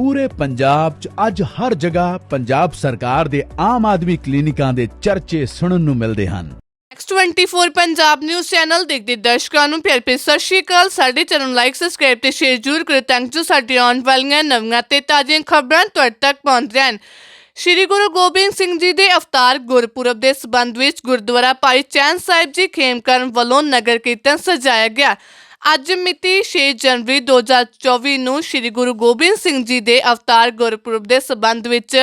ਪੂਰੇ ਪੰਜਾਬ 'ਚ ਅੱਜ ਹਰ ਜਗ੍ਹਾ ਪੰਜਾਬ ਸਰਕਾਰ ਦੇ ਆਮ ਆਦਮੀ ਕਲੀਨਿਕਾਂ ਦੇ ਚਰਚੇ ਸੁਣਨ ਨੂੰ ਮਿਲਦੇ ਹਨ। X24 ਪੰਜਾਬ ਨਿਊਜ਼ ਚੈਨਲ ਦੇਖਦੇ ਦਰਸ਼ਕਾਂ ਨੂੰ ਪਿਆਰ ਭਰੀ ਸਤਿ ਸ਼੍ਰੀ ਅਕਾਲ। ਸਾਡੇ ਚੈਨਲ ਲਾਈਕ ਸਬਸਕ੍ਰਾਈਬ ਤੇ ਸ਼ੇਅਰ ਜ਼ਰੂਰ ਕਰੋ ਤਾਂ ਜੋ ਸਾਡੀ ਆਉਣ ਵਾਲੀਆਂ ਨਵੀਆਂ ਤੇ ਤਾਜ਼ੀਆਂ ਖਬਰਾਂ ਤੁਹਾਡੇ ਤੱਕ ਪਹੁੰਚ ਰਹਿਣ ਸ਼੍ਰੀ ਗੁਰੂ ਗੋਬਿੰਦ ਸਿੰਘ ਜੀ ਦੇ ਅਵਤਾਰ ਗੁਰਪੁਰਬ ਦੇ ਸਬੰਧ ਵਿੱਚ ਗੁਰਦੁਆਰਾ ਭਾਈ ਚੈਨ ਸਾਹਿਬ ਜੀ ਖੇਮਕਰਨ ਵੱਲੋਂ ਨਗਰ ਕੀਰਤਨ ਸਜਾਇਆ ਗਿਆ। ਅੱਜ ਮਿਤੀ 6 ਜਨਵਰੀ 2024 ਨੂੰ ਸ੍ਰੀ ਗੁਰੂ ਗੋਬਿੰਦ ਸਿੰਘ ਜੀ ਦੇ ਅਵਤਾਰ ਗੁਰਪੁਰਬ ਦੇ ਸਬੰਧ ਵਿੱਚ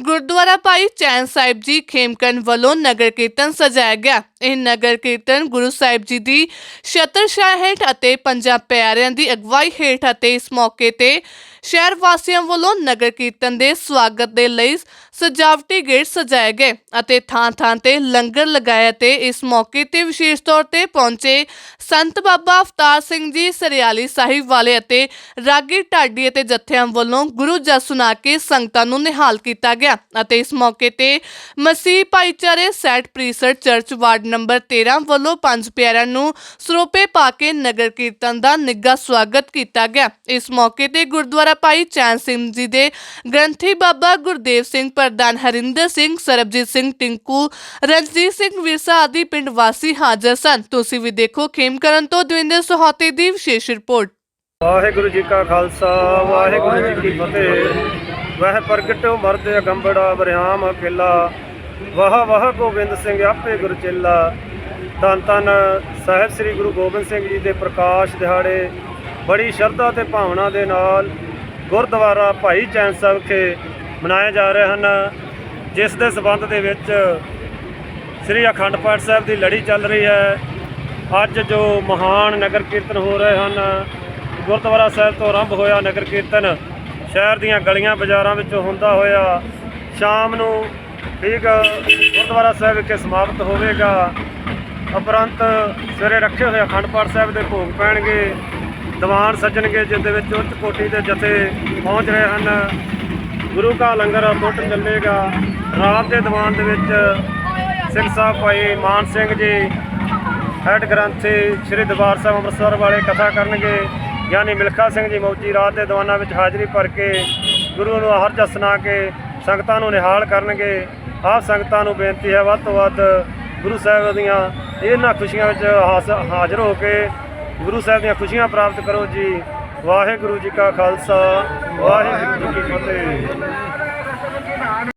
ਗੁਰਦੁਆਰਾ ਭਾਈ ਚੈਨ ਸਾਹਿਬ ਜੀ ਖੇਮਕਰਨ ਵੱਲੋਂ ਨਗਰ ਕੀਰਤਨ ਸਜਾਇਆ ਗਿਆ। ਇਹ ਨਗਰ ਕੀਰਤਨ ਗੁਰੂ ਸਾਹਿਬ ਜੀ ਦੀ ਛਤਰਛਾਇਆ ਹੇਠ ਅਤੇ ਪੰਜਾਂ ਪਿਆਰਿਆਂ ਦੀ ਅਗਵਾਈ ਹੇਠ ਅਤੇ ਇਸ ਮੌਕੇ ਤੇ ਸ਼ਹਿਰ ਵਾਸੀਆਂ ਵੱਲੋਂ ਨਗਰ ਕੀਰਤਨ ਦੇ ਸਵਾਗਤ ਦੇ ਲਈ ਸਜਾਵਟੀ ਗੇਟ ਸਜਾਏ ਗਏ ਅਤੇ ਥਾਂ-ਥਾਂ ਤੇ ਲੰਗਰ ਲਗਾਇਆ ਤੇ ਇਸ ਮੌਕੇ ਤੇ ਵਿਸ਼ੇਸ਼ ਤੌਰ ਤੇ ਪਹੁੰਚੇ ਸੰਤ ਬਾਬਾ ਅਵਤਾਰ ਸਿੰਘ ਜੀ, ਸਰਿਆਲੀ ਸਾਹਿਬ ਵਾਲੇ ਅਤੇ ਰਾਗੀ ਢਾਡੀ ਅਤੇ ਜਥਿਆਂ ਵੱਲੋਂ ਗੁਰੂ ਜਸ ਸੁਣਾ ਕੇ ਸੰਗਤਾਂ ਨੂੰ ਨਿਹਾਲ ਕੀਤਾ ਗਿਆ ਅਤੇ ਇਸ ਮੌਕੇ ਤੇ ਮਸੀਹ ਭਾਈਚਾਰੇ saint priest church ward number 13 ਵੱਲੋਂ ਪੰਜ ਪਿਆਰਿਆਂ ਨੂੰ ਸਰੋਪੇ ਪਾ ਕੇ ਨਗਰ ਕੀਰਤਨ ਦਾ ਨਿੱਘਾ ਸਵਾਗਤ ਕੀਤਾ ਗਿਆ। ਇਸ ਮੌਕੇ ਤੇ ਗੁਰਦੁਆਰਾ ਭਾਈ ਚੈਨ ਸਿੰਘ ਜੀ ਦੇ ਗ੍ਰੰਥੀ ਬਾਬਾ ਗੁਰਦੇਵ ਸਿੰਘ, ਪ੍ਰਧਾਨ ਹਰਿੰਦਰ ਸਿੰਘ, ਸਰਬਜੀਤ ਸਿੰਘ ਟਿੰਕੂ, ਰਣਜੀਤ ਸਿੰਘ ਵਿਰਸਾ ਆਦਿ ਪਿੰਡ ਵਾਸੀ ਹਾਜ਼ਰ ਸਨ। ਤੁਸੀਂ ਵੀ ਦੇਖੋ ਖੇਮਕਰਨ ਤੋਂ ਦਵਿੰਦਰ ਸੁਹਾਤੇ ਦੀ ਵਿਸ਼ੇਸ਼ ਰਿਪੋਰਟ। ਵਾਹਿਗੁਰੂ ਜੀ ਕਾ ਖਾਲਸਾ, ਵਾਹਿਗੁਰੂ ਜੀ ਕੀ ਫਤਿਹ। ਵਹਿ ਪ੍ਰਗਟ ਮਰਦ ਅਗੰਬੜਾ, ਬਰਿਆਮ ਅਕੇਲਾ ਵਾਹ ਵਾਹ ਗੋਬਿੰਦ ਸਿੰਘ ਆਪੇ ਗੁਰ ਚੇਲਾ। ਧੰਨ ਧੰਨ ਸਾਹਿਬ ਸ੍ਰੀ ਗੁਰੂ ਗੋਬਿੰਦ ਸਿੰਘ ਜੀ ਦੇ ਪ੍ਰਕਾਸ਼ ਦਿਹਾੜੇ। ਬੜੀ ਸ਼ਰਧਾ ਤੇ ਭਾਵਨਾ ਦੇ ਨਾਲ ਗੁਰਦੁਆਰਾ ਭਾਈ ਚੈਨ ਸਾਹਿਬ ਵਿਖੇ ਮਨਾਏ ਜਾ ਰਹੇ ਹਨ। ਜਿਸ ਦੇ ਸਬੰਧ ਦੇ ਵਿੱਚ ਸ੍ਰੀ ਅਖੰਡ ਪਾਠ ਸਾਹਿਬ ਦੀ ਲੜੀ ਚੱਲ ਰਹੀ ਹੈ। ਅੱਜ ਜੋ ਮਹਾਨ ਨਗਰ ਕੀਰਤਨ ਹੋ ਰਹੇ ਹਨ, ਗੁਰਦੁਆਰਾ ਸਾਹਿਬ ਤੋਂ ਆਰੰਭ ਹੋਇਆ ਨਗਰ ਕੀਰਤਨ, ਸ਼ਹਿਰ ਦੀਆਂ ਗਲੀਆਂ ਬਾਜ਼ਾਰਾਂ ਵਿੱਚੋਂ ਹੁੰਦਾ ਹੋਇਆ, ਸ਼ਾਮ ਨੂੰ ਠੀਕ ਗੁਰਦੁਆਰਾ ਸਾਹਿਬ ਵਿਖੇ ਸਮਾਪਤ ਹੋਵੇਗਾ। ਉਪਰੰਤ ਸਵੇਰੇ ਰੱਖੇ ਹੋਏ ਅਖੰਡ ਪਾਠ ਸਾਹਿਬ ਦੇ ਭੋਗ ਪੈਣਗੇ, ਦੀਵਾਨ ਸੱਜਣਗੇ, ਜਿਸ ਦੇ ਵਿੱਚ ਉੱਚ ਕੋਟੀ ਦੇ ਜਥੇ ਪਹੁੰਚ ਰਹੇ ਹਨ। ਗੁਰੂ ਕਾ ਲੰਗਰ ਟੁੱਟ ਚੱਲੇਗਾ। ਰਾਤ ਦੇ ਦੀਵਾਨ ਦੇ ਵਿੱਚ ਸਿੰਘ ਸਾਹਿਬ ਭਾਈ ਮਾਨ ਸਿੰਘ ਜੀ ਹੈਡ ਗ੍ਰੰਥੀ ਸ੍ਰੀ ਦਰਬਾਰ ਸਾਹਿਬ ਅੰਮ੍ਰਿਤਸਰ ਵਾਲੇ ਕਥਾ ਕਰਨਗੇ। ਗਿਆਨੀ ਮਿਲਖਾ ਸਿੰਘ ਜੀ ਮੌਜੀ ਰਾਤ ਦੇ ਦੀਵਾਨਾਂ ਵਿੱਚ ਹਾਜ਼ਰੀ ਭਰ ਕੇ ਗੁਰੂ ਨੂੰ ਹਰਜ ਸੁਣਾ ਕੇ ਸੰਗਤਾਂ ਨੂੰ ਨਿਹਾਲ ਕਰਨਗੇ। ਆਪ ਸੰਗਤਾਂ ਨੂੰ ਬੇਨਤੀ ਹੈ ਵੱਧ ਤੋਂ ਵੱਧ ਗੁਰੂ ਸਾਹਿਬ ਦੀਆਂ ਇਹਨਾਂ ਖੁਸ਼ੀਆਂ ਵਿੱਚ ਹਾਸ- ਹਾਜ਼ਰ ਹੋ ਕੇ ਗੁਰੂ ਸਾਹਿਬ ਦੀਆਂ ਖੁਸ਼ੀਆਂ ਪ੍ਰਾਪਤ ਕਰੋ ਜੀ। ਵਾਹਿਗੁਰੂ ਜੀ ਕਾ ਖਾਲਸਾ, ਵਾਹਿਗੁਰੂ ਜੀ ਕੀ ਫਤਿਹ।